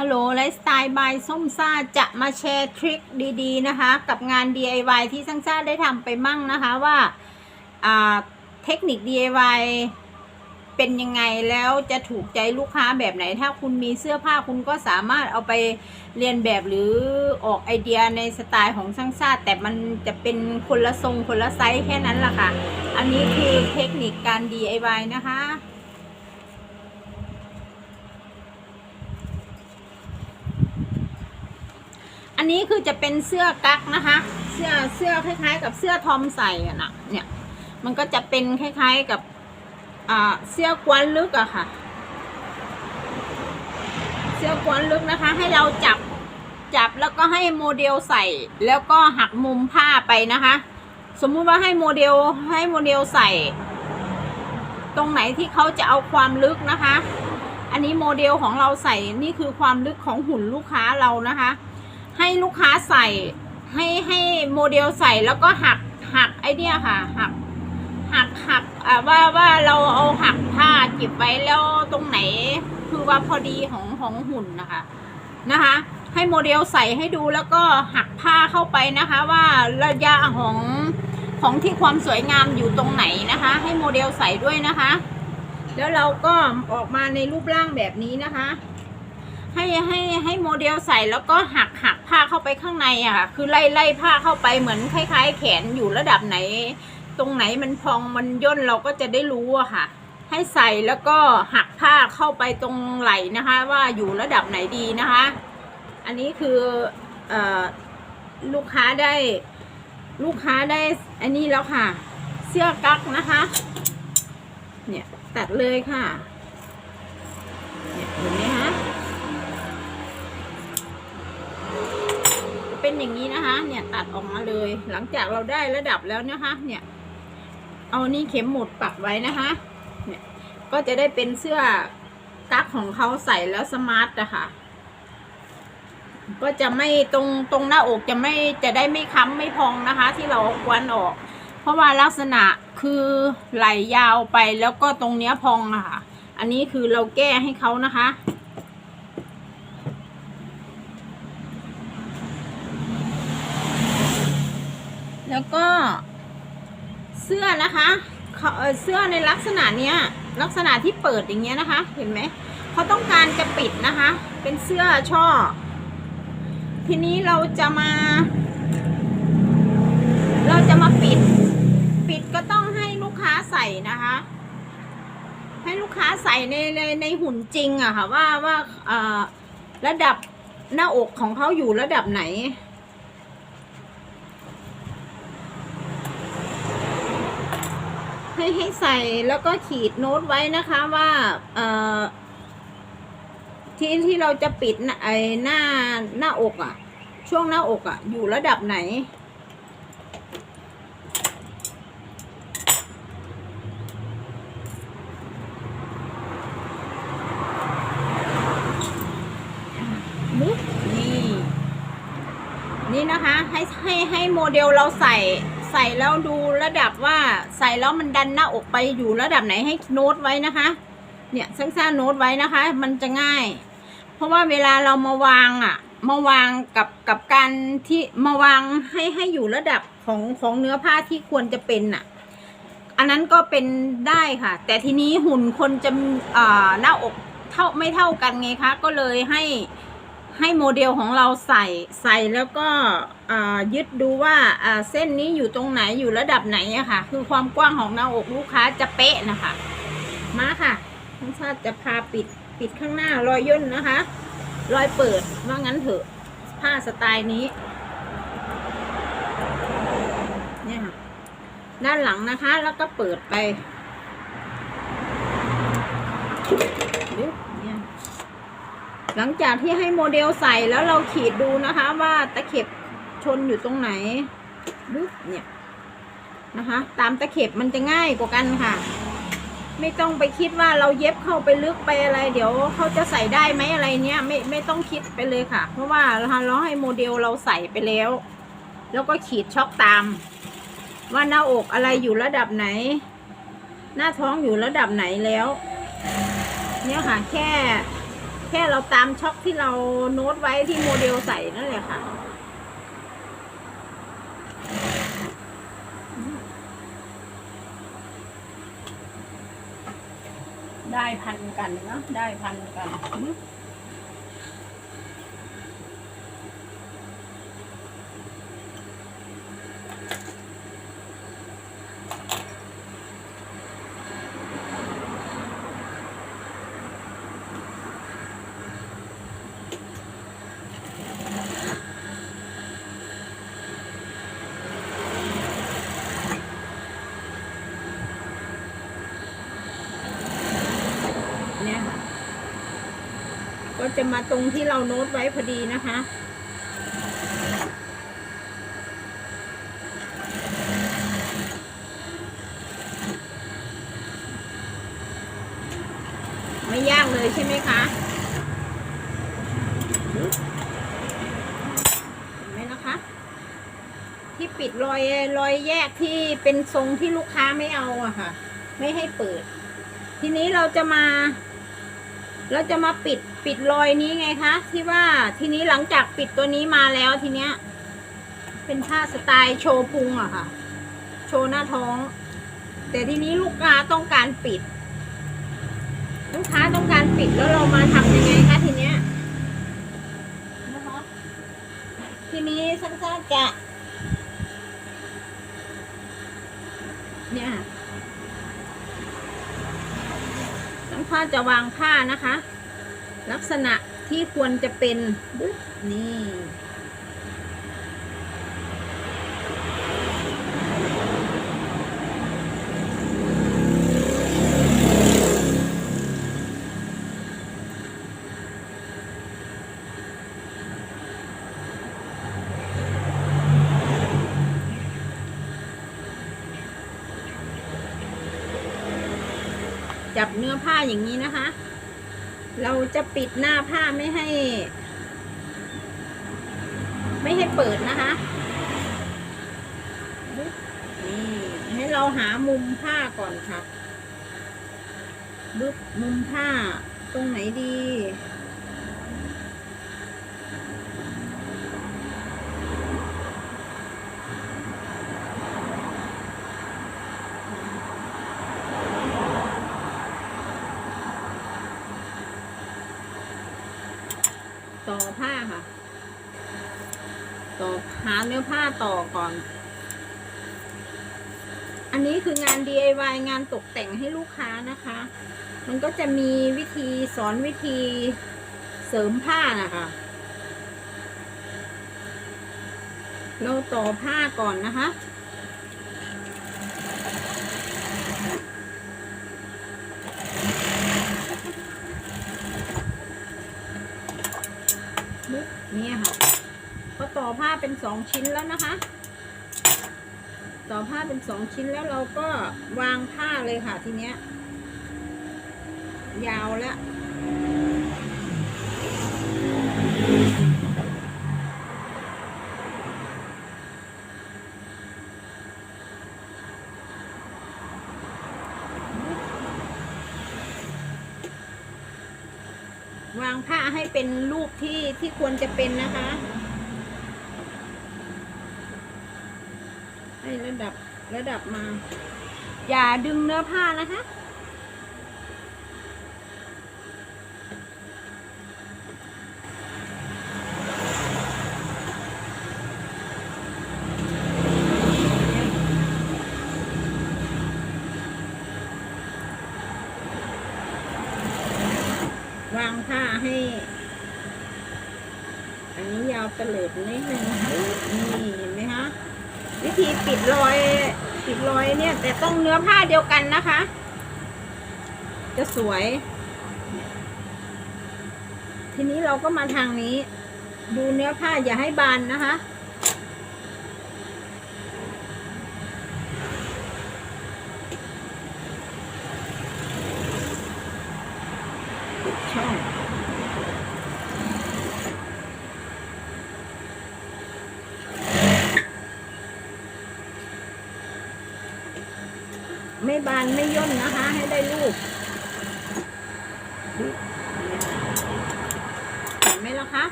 ฮัลโหลไลฟ์สไตล์บายส้มซ่าจะมาแชร์ทริคดีๆนะคะ กับงาน DIY ที่ส้มซ่าได้ทำไปมั่งนะคะว่าเทคนิค DIY เป็นยังไงแล้วจะถูกใจลูกค้าแบบไหน ถ้าคุณมีเสื้อผ้าคุณก็สามารถเอาไปเรียนแบบหรือออกไอเดียในสไตล์ของช่างชาติ แต่มันจะเป็นคนละทรงคนละไซส์แค่นั้นแหละค่ะ อันนี้คือเทคนิคการ DIY นะคะ อันนี้คือจะเป็นเสื้อกั๊กนะคะ เสื้อเสื้อคล้ายๆ กับเสื้อทอมใส่อะนะเนี่ย มันก็จะเป็นคล้าย ๆกับอ่าเสื้อกวนลึกอะค่ะ เสื้อกวนลึกนะคะ ให้เราจับจับแล้วก็ให้โมเดลใส่ แล้วก็หักมุมผ้าไปนะคะ สมมุติว่าให้โมเดลให้โมเดลใส่ ตรงไหนที่เขาจะเอาความลึกนะคะ อันนี้โมเดลของเราใส่นี่คือความลึกของหุ่นลูกค้าเรานะคะ ให้ลูกค้าใส่ให้ให้โมเดลใส่แล้วก็หักหักไอเดียค่ะ หักหักหักว่าว่าเราเอาหักผ้าเก็บไว้แล้วตรงไหนคือว่าพอดีของของหุ่นนะคะนะคะ ให้โมเดลใส่ให้ดูแล้วก็หักผ้าเข้าไปนะคะ ว่าระยะของของที่ความสวยงามอยู่ตรงไหนนะคะ ให้โมเดลใส่ด้วยนะคะ แล้วเราก็ออกมาในรูปร่างแบบนี้นะคะ ให้ให้ให้โมเดลใส่แล้วก็หักหักผ้าเข้าไปข้างในอะค่ะคือไล่ไล่ผ้าเข้าไปเหมือนคล้าย ๆ แขนอยู่ระดับไหน ตรงไหนมันพองมันย่นเราก็จะได้รู้อะค่ะ ให้ใส่แล้วก็หักผ้าเข้าไปตรงไหลนะคะ ว่าอยู่ระดับไหนดีนะคะ อันนี้คือเอ่อลูกค้าได้ลูกค้าได้อันนี้แล้วค่ะ เสื้อกั๊กนะคะ เนี่ยตัดเลยค่ะ อย่างนี้นะคะ เนี่ยตัดออกมาเลย หลังจากเราได้ระดับแล้วนะคะ เนี่ย เอานี่เข็มหมุดปักไว้นะคะ เนี่ย ก็จะได้เป็นเสื้อกั๊กของเขาใส่แล้วสมาร์ทอะค่ะก็จะไม่ตรงตรงหน้าอกจะไม่จะได้ไม่ค้ำไม่พองนะคะ ที่เราควนออก เพราะว่าลักษณะคือไหลยาวไปแล้วก็ตรงเนี้ยพองอะค่ะ อันนี้คือเราแก้ให้เขานะคะ แล้วก็เสื้อนะคะเเสื้อในลักษณะเนี้ย ลักษณะที่เปิดอย่างเงี้ยนะคะ เห็นไหมเขาต้องการจะปิดนะคะ เป็นเสื้อช่อ ทีนี้เราจะมา เราจะมาปิด ปิดก็ต้องให้ลูกค้าใส่นะคะ ให้ลูกค้าใส่ในในในหุ่นจริงอะค่ะว่าว่าระดับหน้าอกของเขาอยู่ระดับไหน ให้ให้ใส่แล้วก็ขีดโน้ตไว้นะคะว่าเอ่อที่ที่เราจะปิดหน้าไอหน้าหน้าอกอะ่ะ ช่วงหน้าอกอะ่ะ อยู่ระดับไหน นี่ นี่นี่นะคะ ให้ให้ให้โมเดลเราใส่ ใส่แล้วดูระดับว่าใส่แล้วมันดันหน้าอกไปอยู่ระดับไหนให้โน้ตไว้นะคะ เนี่ยสั้นๆโน้ตไว้นะคะ มันจะง่าย เพราะว่าเวลาเรามาวางอะ มาวางกับกับการที่มาวางให้ให้อยู่ระดับของของเนื้อผ้าที่ควรจะเป็นอะ อันนั้นก็เป็นได้ค่ะ แต่ทีนี้หุ่นคนจะอ่าหน้าอกเท่าไม่เท่ากันไงคะ ก็เลยให้ ให้โมเดลของเราใส่ใส่แล้วก็ยึดดูว่าเส้นนี้อยู่ตรงไหนอยู่ระดับไหนอะค่ะ คือความกว้างของหน้าอกลูกค้าจะเป๊ะนะคะ มาค่ะทั้งชาติจะพาปิดปิดข้างหน้ารอยย่นนะคะ รอยเปิดว่างั้นเถอะผ้าสไตล์นี้เนี่ยค่ะด้านหลังนะคะแล้วก็เปิดไป หลังจากที่ให้โมเดลใส่แล้วเราขีดดูนะคะว่าตะเข็บชนอยู่ตรงไหนบึ๊บเนี่ยนะคะ ตามตะเข็บมันจะง่ายกว่ากันค่ะ ไม่ต้องไปคิดว่าเราเย็บเข้าไปลึกไปอะไร เดี๋ยวเขาจะใส่ได้ไหมอะไรเนี้ยไม่ไม่ต้องคิดไปเลยค่ะ เพราะว่าเราให้โมเดลเราใส่ไปแล้ว แล้วก็ขีดช็อกตาม ว่าหน้าอกอะไรอยู่ระดับไหน หน้าท้องอยู่ระดับไหนแล้ว เนี่ยค่ะแค่ ค่ค่เราตามช็อคที่เราโน้ตไว้ที่โมเดลใส่นั่นแหละค่ะ ได้พันกันเนาะได้พันกัน จะมาตรงที่เราโน้ตไว้พอดีนะคะ ไม่ยากเลยใช่ไหมคะเห็นไหมนะคะ ที่ปิดรอยรอยแยกที่เป็นทรงที่ลูกค้าไม่เอาอะค่ะ ไม่ให้เปิด ทีนี้เราจะมา เราจะมาปิด ปิดรอยนี้ไงคะ ที่ว่าทีนี้หลังจากปิดตัวนี้มาแล้วทีเนี้ย เป็นผ้าสไตล์โชว์พุงอะค่ะ โชว์หน้าท้อง แต่ทีนี้ลูกค้าต้องการปิด ลูกค้าต้องการปิดแล้วเรามาทำยังไงคะทีเนี้ยนะคะทีนี้ฉันก็จะเนี่ยน้ำผ้าจะวางผ้านะคะ ลักษณะที่ควรจะเป็นนี่จับเนื้อผ้าอย่างนี้นะคะ เราจะปิดหน้าผ้าไม่ให้ ไม่ให้เปิดนะคะ นี่ให้เราหามุมผ้าก่อนค่ะบึ๊บมุมผ้าตรงไหนดี ผ้าค่ะต่อหาเนื้อผ้าต่อก่อน อันนี้คืองาน DIY งานตกแต่งให้ลูกค้านะคะ มันก็จะมีวิธีสอนวิธีเสริมผ้านะคะเราต่อผ้าก่อนนะคะ บุ๊กเนี่ยค่ะก็ต่อผ้า เป็นสองชิ้นแล้วนะคะต่อผ้าเป็นสองชิ้นแล้วเราก็วางผ้าเลยค่ะทีเนี้ย ยาวแล้ววางผ้าให้เป็นรูปที่ที่ควรจะเป็นนะคะ ให้ระดับระดับมา อย่าดึงเนื้อผ้านะคะวางผ้าให้ อันนี้ยาวเตลิดนิดนึงนี่เห็นไหมคะ วิธีปิดรอยปิดรอยเนี่ย แต่ต้องเนื้อผ้าเดียวกันนะคะ จะสวย ทีนี้เราก็มาทางนี้ ดูเนื้อผ้าอย่าให้บานนะคะ ปิดช่อง ไม่บานไม่ย่นนะคะ ให้ได้ลูก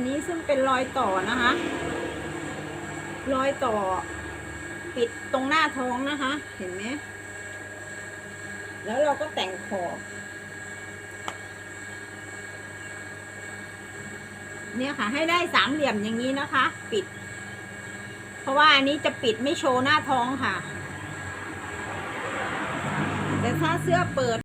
นนี้ซึ่งเป็นรอยต่อนะคะ รอยต่อ ปิดตรงหน้าท้องนะคะ เห็นไหมแล้วเราก็แต่งขอบเนี่ยค่ะ ให้ได้สามเหลี่ยมอย่างนี้นะคะ ปิด เพราะว่าอันนี้จะปิดไม่โชว์หน้าท้องค่ะ แต่ถ้าเสื้อเปิด